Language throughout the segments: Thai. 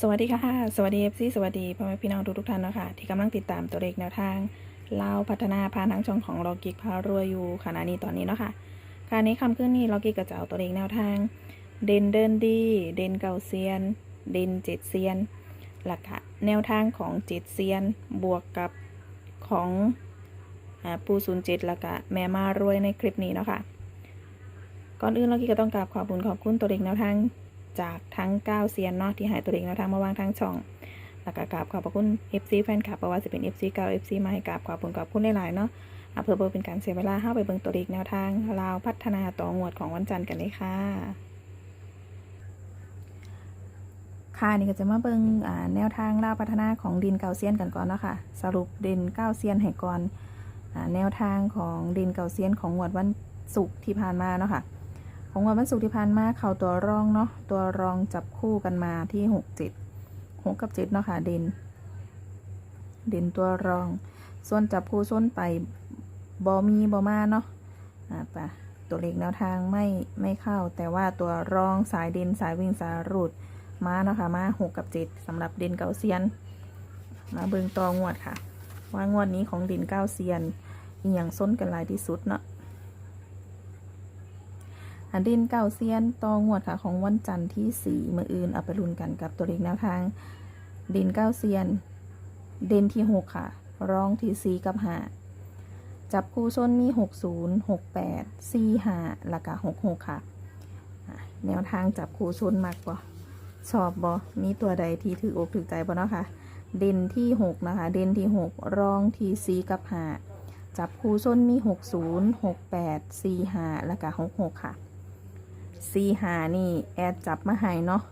สวัสดีค่ะ สวัสดีเอฟซีสวัสดีพ่อแม่พี่น้องทุกทุกท่านนะคะที่กำลังติดตามตัวเลขแนวทางเลาพัฒนาผ่านทางช่องของลอกิกพารวยอยู่ขณะนี้ตอนนี้เนาะค่ะค่ะในคำขึ้นนี้ลอกิกก็จะเอาตัวเลขแนวทาง เด่นเดินดี เด่นเก่าเซียน เด่นเจ็ดเซียนหลักะแนวทางของเจ็ดเซียนบวกกับของปูศูนย์เจ็ดละกะแม่มารวยในคลิปนี้เนาะค่ะก่อนอื่นเรากี้ก็ต้องกราบขอบคุณขอบคุณตัวเลขแนวทาง จากทั้ง9เซียนเนาะที่หายตัวเลขแนวทางมาวางทางช่องแล้วก็กราบขอบพระคุณ FC แฟนคลับเพราะว่าจะเป็น FC เก่า FC ใหม่กราบขอบคุณขอบคุณหลายๆเนาะอะเพื่อเป็นการเสียเวลาเข้าไปเบิ่งตัวเลขแนวทางลาวพัฒนาต่องวดของวันจันทร์กันเลยค่ะค่ะนี่ก็จะมาเบิ่งอ่าแนวทางลาวพัฒนาของดินเก่าเซียนกันก่อนเนาะค่ะสรุปดินเก้าเซียนให้ก่อนอแนวทางของดินเก่าเซียนของงวดวันศุกร์ที่ผ่านมาเนาะค่ะ ของวันศุกร์ที่ผ่านมาเขาตัวรองเนาะตัวรองจับคู่กันมาที่หกเจ็ดหกกับเจ็ดเนาะค่ะเด่นเด่นตัวรองส่วนจับคู่ส้นไปบอมีบอมาเนาะอ่าปะตัวเลขแนวทางไม่ไม่เข้า แต่ว่าตัวรองสายเด่นสายวิ่งสายรูดมาเนาะค่ะมาหกกับเจ็ดสำหรับเด่นเกาเซียน มาเบิงตองวดค่ะ ว่างวดนี้ของเด่นเก้าเซียนอีหยังส้นกันลายที่สุดเนาะ อันดินเก่าเซียนตองวดค่ะของวันจันทร์ที่สี่มืออื่นเอาไปลุ้นกันกับตัวเลขแนวทาง ดินเก้าเซียน เด่นที่หกค่ะ ร้องที่สี่กับหาจับคู่ส้นมีหกศูนย์หกแปดสี่ห้าแล้วก็หกหกค่ะ แนวทางจับคู่ส้นมากบ่ชอบบ่มีตัวใดที่ถืออกถือใจบ่เนาะค่ะเด่นที่หกนะคะ เด่นที่หกรองที่สี่กับหาจับคู่ส้นมีหกศูนย์หกแปดสี่ห้าแล้วก็หกหกค่ะ สี่หานี่แอดจับมาให้เนาะ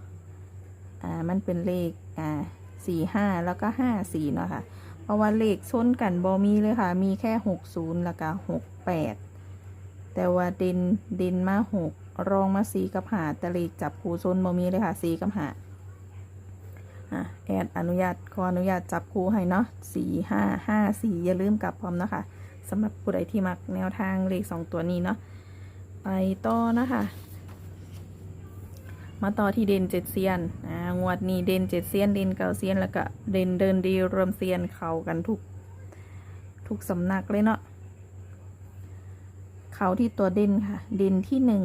อ่า มันเป็นเลข อ่าสี่ห้าแล้วก็ห้าสี่เนาะค่ะ เพราะว่าเลขชนกันบอมีเลยค่ะ มีแค่หกศูนย์แล้วก็หกแปด แต่ว่าเด่นเด่นมาหกรองมาสี่กับหาแต่เลขจับคู่ชนบอมีเลยค่ะสี่กับหาอะแอดอนุญาตขออนุญาตจับคู่ให้เนาะสี่ห้าห้าสี่อย่าลืมกลับพร้อมนะค่ะสำหรับผู้ใดที่มักแนวทางเลขสองตัวนี้เนาะไปต่อนะคะ มาต่อที่เดนเจ็ดเซียนอ่างวดนี้เดนเจ็ดเซียนเดนเก้าเซียนแล้วก็เดนเดินดีรวมเซียนเข้ากันทุกทุกสำนักเลยเนาะเขาที่ตัวเด่นค่ะ เด่นที่หนึ่ง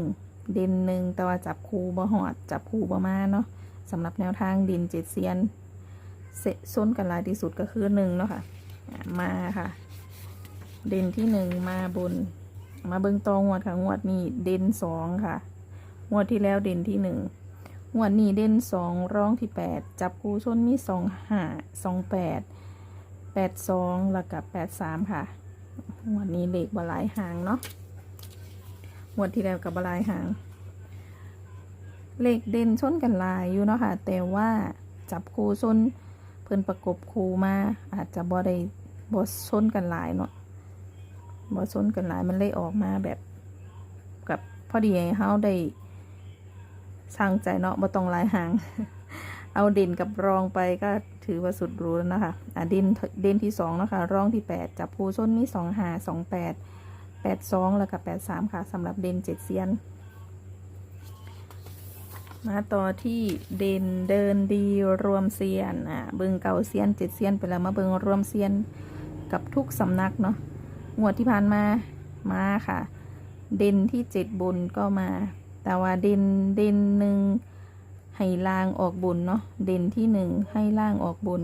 เด่นหนึ่งแต่ว่าจับคู่บ่หอด จับคู่บ่มาเนาะสำหรับแนวทางเด่นเจ็ดเซียนเสะส้นกันลายที่สุดก็คือหนึ่งเนาะค่ะอ่ามาค่ะ เด่นที่หนึ่งมาบน มาเบิ่งตองวดค่ะงวดนี้เด่นสองค่ะ งวดที่แล้วเด่นที่หนึ่ง งวดนี้เด่นสองร้องที่แปดจับคูชนมีสองห้าสองแปดแปดสองแล้วกับแปดสามค่ะงวดนี้เลขบลายหางเนาะงวดที่แล้วกับบลายหาง เลขเด่นชนกันลายอยู่เนาะค่ะ แต่ว่าจับคูชนเพิ่นประกบคูมา อาจจะบ่ได้บ่ชนกันหลายเนาะบ่ชนกันหลายมันเลยออกมาแบบกับพอดีเฮาได้ สั่งใจเนาะบ่ต้องหลายหาง เอาด่นกับรองไปก็ถือว่าสุดรู้แล้วนะคะ อะด่นเด่นที่สองนะคะรองที่แปดจับผู้ส้นมีสองหาสองแปดแปดสองแล้วกับแปดสามค่ะสำหรับเด่นเจ็ดเซียน มาต่อที่เด่นเดินดีรวมเซียน อะเบิงเก่าเซียนเจ็ดเซียนไปแล้วมาเบิงรวมเซียนกับทุกสำนักเนาะงวดที่ผ่านมามาค่ะ เด่นที่เจ็ดบนก็มา แต่ว่าเด่นเด่นหนึ่งให้ล่างออกบนเนาะเด่นที่หนึ่งให้ล่างออกบน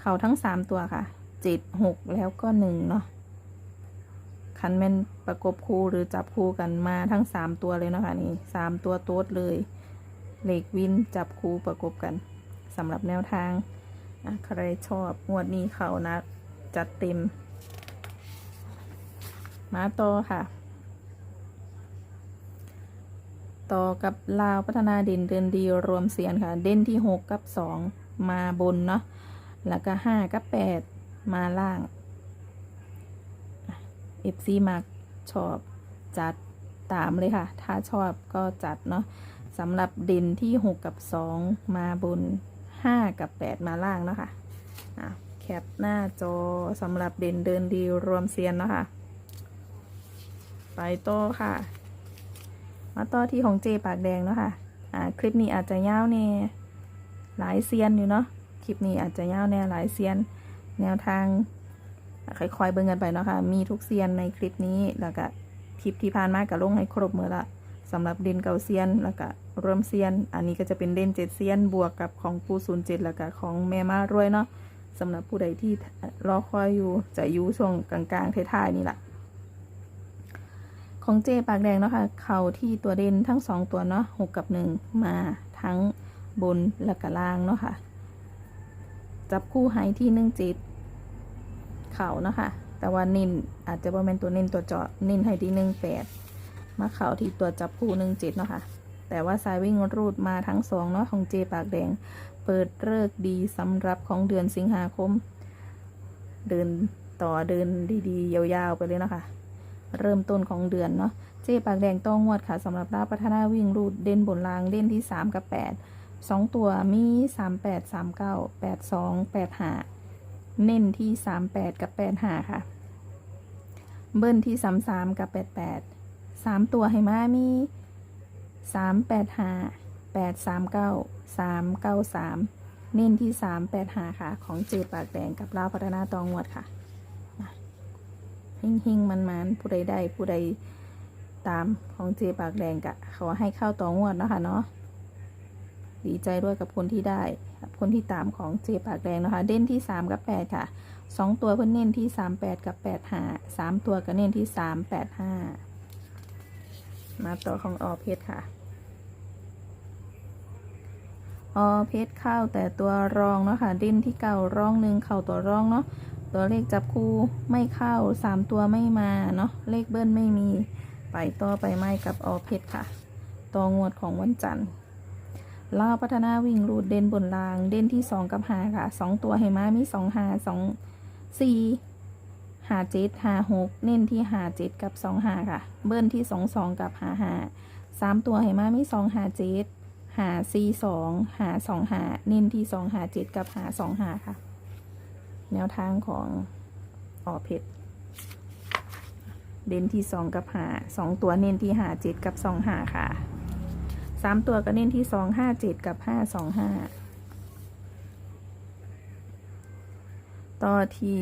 เขาทั้งสามตัวค่ะเจ็ดหกแล้วก็หนึ่งเนาะคันแม่นประกบคู่หรือจับคู่กันมาทั้งสามตัวเลยเนาะค่ะนี่สามตัวโต๊ดเลยเลขวินจับคู่ประกบกันสำหรับแนวทางใครชอบงวดนี้เขานะ จัดเต็ม มาต่อค่ะ ต่อกับลาวพัฒนาเด่นเดินดีรวมเสียนค่ะ เด่นที่หกกับสองมาบนเนาะแล้วก็ห้ากับแปดมาล่างเอฟซีมาชอบจัดตามเลยค่ะ ถ้าชอบก็จัดเนาะสำหรับเด่นที่หกกับสองมาบนห้ากับแปดมาล่างเนาะค่ะอะแคปหน้าจอสำหรับเด่นเดินดีรวมเซียนเนาะค่ะ ไปโต่อค่ะ มาต่อที่ของเจปากแดงเนาะค่ะอ่าคลิปนี้อาจจะยาวเน่หลายเซียนอยู่เนาะคลิปนี้อาจจะยาวแน่หลายเซียน แนวทางค่อยๆเบิ่งกันไปเนาะค่ะมีทุกเซียนในคลิปนี้แล้วก็คลิปที่ผ่านมาก็ลงให้ครบมือละสำหรับเด่นเก่าเซียนแล้วก็รวมเซียน อันนี้ก็จะเป็นเด่นเจ็ดเซียนบวกกับของปูศูนย์เจ็ดแล้วก็ของแม่มารวยเนาะสำหรับผู้ใดที่รอคอยอยู่จะอยู่ช่วงกลางๆท้ายๆนี่แหละ ของเจปากแดงเนาะค่ะเข่าที่ตัวเด่นทั้งสองตัวเนาะหกกับหนึ่งมาทั้งบนและกล่างเนาะค่ะ จับคู่ไฮที่หนึ่งจิตเข่าเนาะค่ะแต่ว่านินอาจจะบ่แม่นตัวเน้นตัวเจาะนินไฮที่หนึ่งแปดมาเข่าที่ตัวจับคู่หนึ่งจิตเนาะค่ะแต่ว่าสายวิ่งรูดมาทั้งสองเนาะของเจปากแดง เปิดเลิกดีสำหรับของเดือนสิงหาคม เดินต่อเดินดีๆ ยาวๆไปเลยเนาะค่ะ เริ่มต้นของเดือนเนาะเจ๊ปากแดงต้องงวดค่ะสำหรับดาพัฒนาวิ่งรูดเด่นบนรางเด่นที่ 3 กับ 8 2 ตัวมี 3 8 3 9 8 2 8 5 เน้นที่ 3 8 กับ 8 5 ค่ะ เบิ้ลที่ 3 3 กับ 8 8 3 ตัวให้มามี 3 8 5 8 3 9 3 9 3 เน้นที่ 3 8 5 ค่ะ ของเจปากแดงกับดาพัฒนาตองงวดค่ะ หิ่งหิ่งมันมันๆผู้ใดได้ผู้ใดตามของเจปากแดงกะขอให้เข้าต่องวดนะคะเนาะดีใจด้วยกับคนที่ได้คนที่ตามของเจปากแดงนะคะ เด่นที่สามกับแปดค่ะสองตัวเพิ่นเน้นที่สามแปดกับแปดห้าสามตัวก็เน้นที่สามแปดห้ามาต่อของออเพชรค่ะ ออเพชรเข้าแต่ตัวรองเนาะค่ะเด่นที่เก่ารองหนึ่งเข้าตัวรองเนาะ ตัวเลขจับคู่ไม่เข้าสามตัวไม่มาเนาะเลขเบิ้ลไม่มี ไปต่อไปไม่กับออเพชรค่ะตัวงวดของวันจันทร์ลาวพัฒนาวิ่งรูดเด่นบนราง เด่นที่สองกับหาค่ะสองตัวให้มามีสองหาสองสี่หาเจ็ดหาหกเน้นที่หาเจ็ดกับสองหาค่ะ เบิ้ลที่สองสองกับหาหาสามตัวให้มามีสองหาเจ็ดหาสี่สองหาสองหาเน้นที่สองหาเจ็ดกับหาสองหาค่ะ แนวทางของออเพชรเด่นที่สองกับหาสองตัวเน้นที่หาเจ็ดกับสองหาค่ะสามตัวก็เน้นที่สองห้าเจ็ดกับห้าสองห้าต่อที่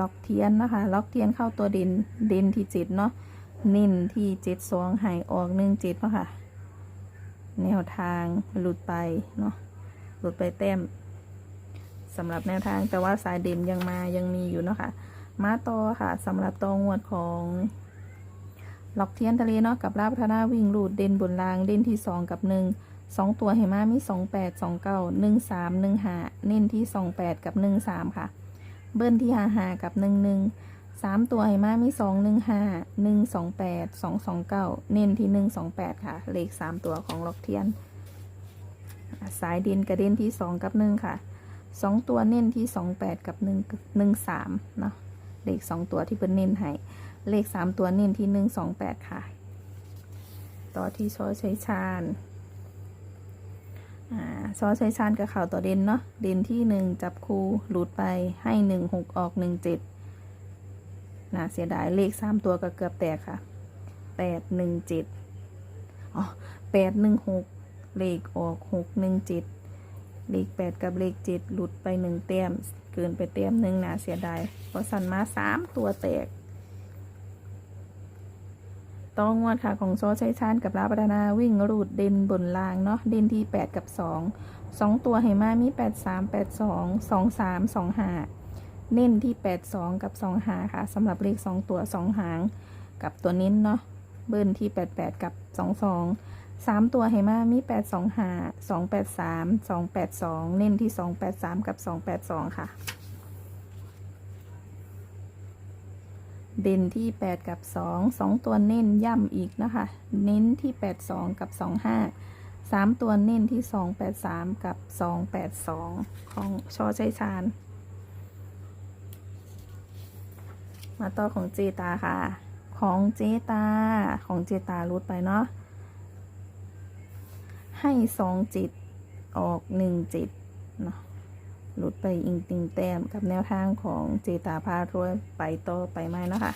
ล็อกเทียนนะคะ ล็อกเทียนเข้าตัวเด่นเด่นที่เจ็ดเนาะเน้นที่เจ็ดสองหายออกหนึ่งเจ็ดเนาะค่ะ แนวทางหลุดไปเนาะหลุดไปเต็ม สำหรับแนวทางแต่ว่าสายเด่นยังมายังมีอยู่เนาะค่ะมาต่อค่ะสำหรับตัวงวดของล็อกเทียนทะเลเนาะกับลาบพัฒนาวิ่งรูดเด่นบนรางเด่นที่สองกับหนึ่งสองตัวเหมามีสองแปดสองเก้าหนึ่งสามหนึ่งหาเน้นที่สองแปดกับหนึ่งสามค่ะ เบิ้ลที่หาหากับหนึ่งหนึ่งสามตัวเหมามีสองหนึ่งห้าหนึ่งสองแปดสองสองเก้าเน้นที่หนึ่งสองแปดค่ะ เลขสามตัวของล็อกเทียน สายดินกระเด็นที่สองกับหนึ่งค่ะ สองตัวเน้นที่สองแปดกับหนึ่งหนึ่งสามเนาะเลขสองตัวที่เป็นเน้นให้เลขสามตัวเน้นที่หนึ่งสองแปดค่ะ ต่อที่ซอใช้ชาญอ่าซอใช้ชาญกับข่าวต่อเด่นเนาะเด่นที่หนึ่งจับคูหลุดไปให้หนึ่งหกออกหนึ่งเจ็ดน่าเสียดายเลขสามตัวก็เกือบแตกค่ะแปดหนึ่งเจ็ดอ๋อแปดหนึ่งหกเลขออกหกหนึ่งเจ็ด เลขแปดกับเลขเจ็ดหลุดไปหนึ่งแต้ม เกินไปแต้มหนึ่งนะเสียดายเพราะสันมาสามตัวแตก ต้องงวดค่ะของโซชัยชานกับลาบดานาวิ่งรูดเด่นบนล่างเนาะเด่นที่แปดกับสองสองตัวให้มามีแปดสามแปดสองสองสามสองหาเน้นที่แปดสองกับสองหาค่ะสำหรับเลขสองตัวสองหาง กับตัวเน้นเนาะเบิ้ลที่แปดแปดกับสองสอง สามตัวให้มามีแปดสองห้าสองแปดสามสองแปดสองเน้นที่สองแปดสามกับสองแปดสองค่ะ เด่นที่แปดกับสองสองตัวเน้นย่ำอีกนะคะ เน้นที่แปดสองกับสองห้าสามตัวเน้นที่สองแปดสามกับสองแปดสองของชอชัยชาญมาต่อของเจตาค่ะ ของเจตาของเจตารุดไปเนาะ ให้สองจิตออกหนึ่งจิตเนาะหลุดไปอิงติงแต้มกับแนวทางของเจตาพารวยไปต่อไปไหมเนาะคะ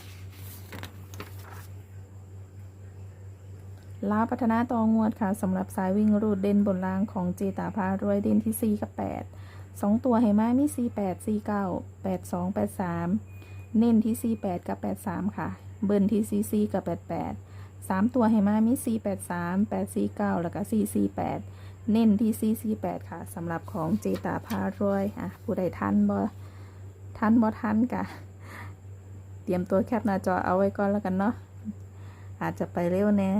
ลาพัฒนาตองวดค่ะสำหรับสายวิ่งรูดเด่นบนรางของเจตาพารวยเด่นที่ 4 กับ 8 2 ตัวให้มามี 4 8 4 9 8 2 8 3 เน้นที่ 4 8 กับ 8 3 ค่ะ เบิ้ลที่ 4 4 กับ 8 8 3ตัวให้มามี4 8 3 8 4 9แล้วก็4 4 8เน้นที่4 4 8ค่ะสำหรับของเจตาพารวยอะผู้ใดทันบ่ทันบ่ทันกะ เตรียมตัวแคปหน้าจอเอาไว้ก่อนแล้วกันเนาะอาจจะไปเร็วแน่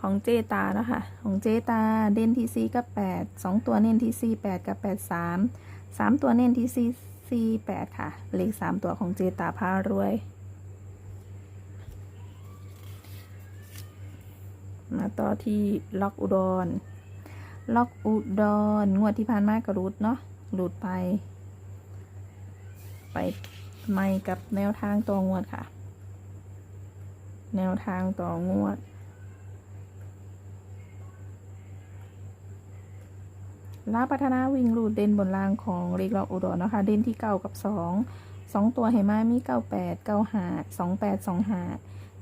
ของเจตาเนาะค่ะ ของเจตาเด่นที่4กับ8 2ตัวเน้นที่4 8กับ8 3 3ตัวเน้นที่4 4 8ค่ะ เลข3ตัวของเจตาพารวย มาต่อที่ล็อกอุดร ล็อกอุดรงวดที่ผ่านมากระรุดเนาะหลุดไป ไปไม่กับแนวทางต่องวดค่ะ แนวทางต่องวด ลาพัฒนาวิ่งรูดเด่นบนรางของเรีกล็อกอุดรนะคะ เด่นที่เก้ากับสอง สองตัวให้มามีเก้าแปดเก้าหาสองแปดสองหา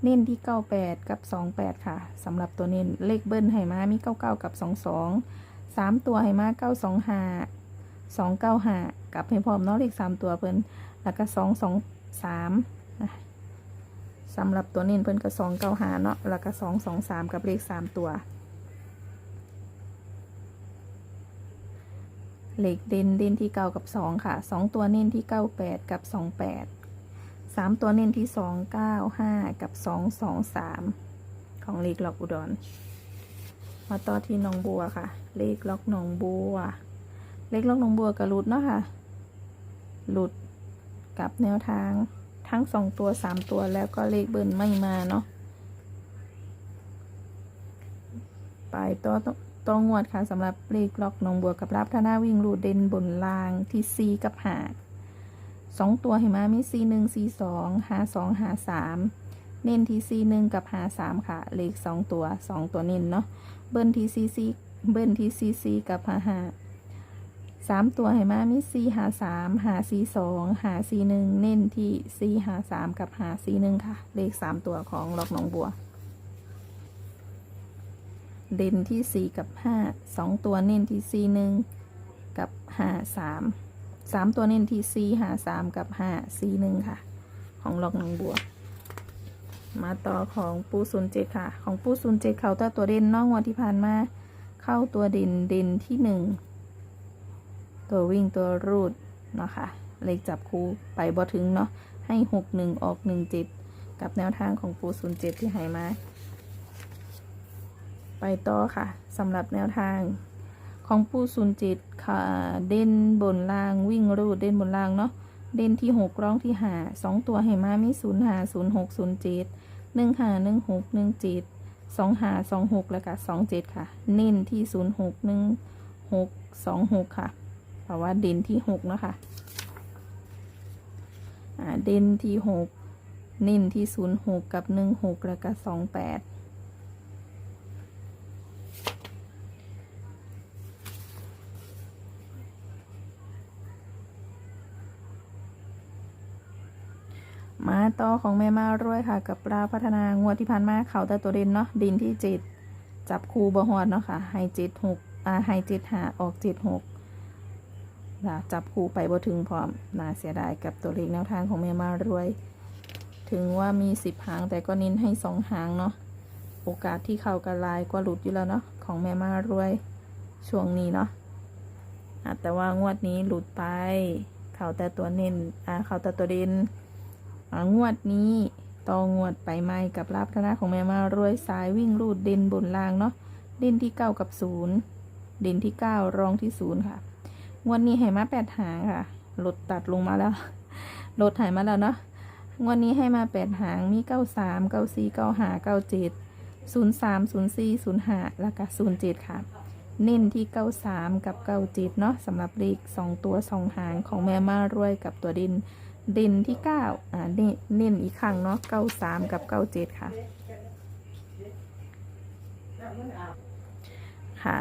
เน้นที่เก้าแปดกับสองแปดค่ะสำหรับตัวเน้นเลขเบิ้ลให้มามีเก้าเก้ากับสองสองสามตัวให้มาเก้าสองหาสองเก้าหากับให้พร้อมเนาะเลขสามตัวเพิ่นแล้วก็สองสองสามสำหรับตัวเน้นเพิ่นก็สองเก้าหาเนาะแล้วก็สองสองสามกับเลขสามตัว เหล็กเด่นเด่นที่เก้ากับสองค่ะสองตัวเน้นที่เก้าแปดกับสองแปดสามตัวเน้นที่สองเก้าห้ากับสองสองสามของเลขล็อกอุดร มาต่อที่หนองบัวค่ะ เลขล็อกหนองบัว เลขล็อกหนองบัวกับหลุดเนาะค่ะ หลุดกับแนวทางทั้งสองตัวสามตัวแล้วก็เลขเบิ้ลไม่มาเนาะไปต่อ ต่อตัวงวดค่ะสำหรับเลขล็อกนองบัวกับรับธนาวิ่งรูดเด่นบนรางที่ 4 กับหาสองตัวเห็นไหมมี C หนึ่ง C สองหาสองหาสามเน้นที่ C หนึ่งกับหาสามค่ะ เลขสองตัวสองตัวเน้นเนาะเบิ้ลที่ C C เบิ้ลที่ C C กับหาหาสามตัวเห็นไหมมี C หาสามหา C สองหา C หนึ่งเน้นที่ C หาสามกับหา C หนึ่งค่ะ เลขสามตัวของล็อกนองบัว เด่นที่สี่กับห้าสองตัวเน้นที่สี่หนึ่งกับห้าสามสามตัวเน้นที่สี่หาสามกับห้าสี่หนึ่งค่ะ ของลอกหนองบัว มาต่อของปูศูนย์เจค่ะ ของปูศูนย์เจเขาตัวตัวเด่นนอกงวันที่ผ่านมา เข้าตัวเด่นเด่นที่หนึ่งตัววิ่งตัวรูดเนาะค่ะเลขจับคู่ไปบ่ถึงเนาะให้หกหนึ่งออกหนึ่งจ็ดกับแนวทางของปูศูนย์เจ็ดที่ให้มา ไปต่อค่ะสำหรับแนวทางของผู้ศูนย์จิตค่ะ เด่นบนล่างวิ่งรูดเด่นบนล่างเนาะเด่นที่หกร้องที่หาสองตัวให้มามีศูนย์หาศูนย์หกศูนย์เจ็ดหนึ่งหาหนึ่งหกหนึ่งเจ็ดสองหาสองหกแล้วก็สองเจ็ดค่ะ เน้นที่ศูนย์หกหนึ่งหกสองหกค่ะเพราะว่าเด่นที่หกนะคะเด่นที่หกเน้นที่ศูนย์หกกับหนึ่งหกแล้วก็สองแปด มาต่อของแม่มารวยค่ะ กับปลาพัฒนางวดที่ผ่านมาเขาแต่ตัวเด่นเนาะดินที่เจ็ดจับคูบหอดเนาะค่ะให้เจ็ดหกอ่าให้เจ็ดหาออกเจ็ดหกนะจับคูไปบ่ถึงพร้อมน่าเสียดายกับตัวเลขแนวทางของแม่มารวย ถึงว่ามีสิบหางแต่ก็เน้นให้สองหางเนาะโอกาสที่เข้ากระลายก็หลุดอยู่แล้วเนาะของแม่มารวยช่วงนี้เนาะแต่ว่างวดนี้หลุดไป เขาแต่ตัวเน้นอ่าเขาแต่ตัวเด่น งวดนี้ต่องวดไปไม่กับลาบคณะของแม่มารวยสายวิ่งรูดเด่นบนล่างเนาะเด่นที่เก้ากับศูนย์เด่นที่เก้ารองที่ศูนย์ค่ะ งวดนี้ให้มาแปดหางค่ะลดตัดลงมาแล้วลดหายมาแล้วเนาะงวดนี้ให้มาแปดหางมีเก้าสามเก้าสี่เก้าหาเก้าเจ็ดศูนย์สามศูนย์สี่ศูนย์ห้าแล้วก็ศูนย์เจ็ดค่ะ เน้นที่เก้าสามกับเก้าเจ็ดเนาะสำหรับเลขสองตัวสองหางของแม่มารวยกับตัวดินด่นที่เก้าอ่าเน้นเน้นอีกครั้งเนาะเก้าสามกับเก้าเจ็ดค่ะ ค่ะ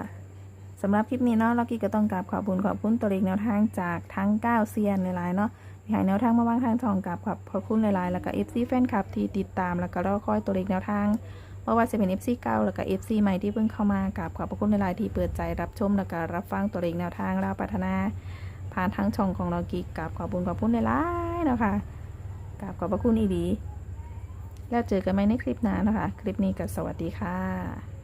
สำหรับคลิปนี้เนาะเรากี้ก็ต้องกราบขอบคุณขอบคุณตัวเลขแนวทางจากทั้ง 9 เซียนในไลน์เนาะมีหายแนวทางมาวางทางช่องกับขอบพระคุณหลายๆ แล้วก็ FC แฟนคลับที่ติดตามแล้วก็รอคอยตัวเลขแนวทาง เพราะว่าจะเป็น FC เก่าแล้วก็ FC ใหม่ที่เพิ่งเข้ามากับขอบพระคุณหลายที่เปิดใจรับชมแล้วก็รับฟังตัวเลขแนวทางราวพัฒนา ผ่านทั้งช่องของเรากิกกับขอบคุณขอบคุณหลายนะคะกับขอบพระคุณอีดี แล้วเจอกันไหมในคลิปหน้านะคะ คลิปนี้ก็สวัสดีค่ะ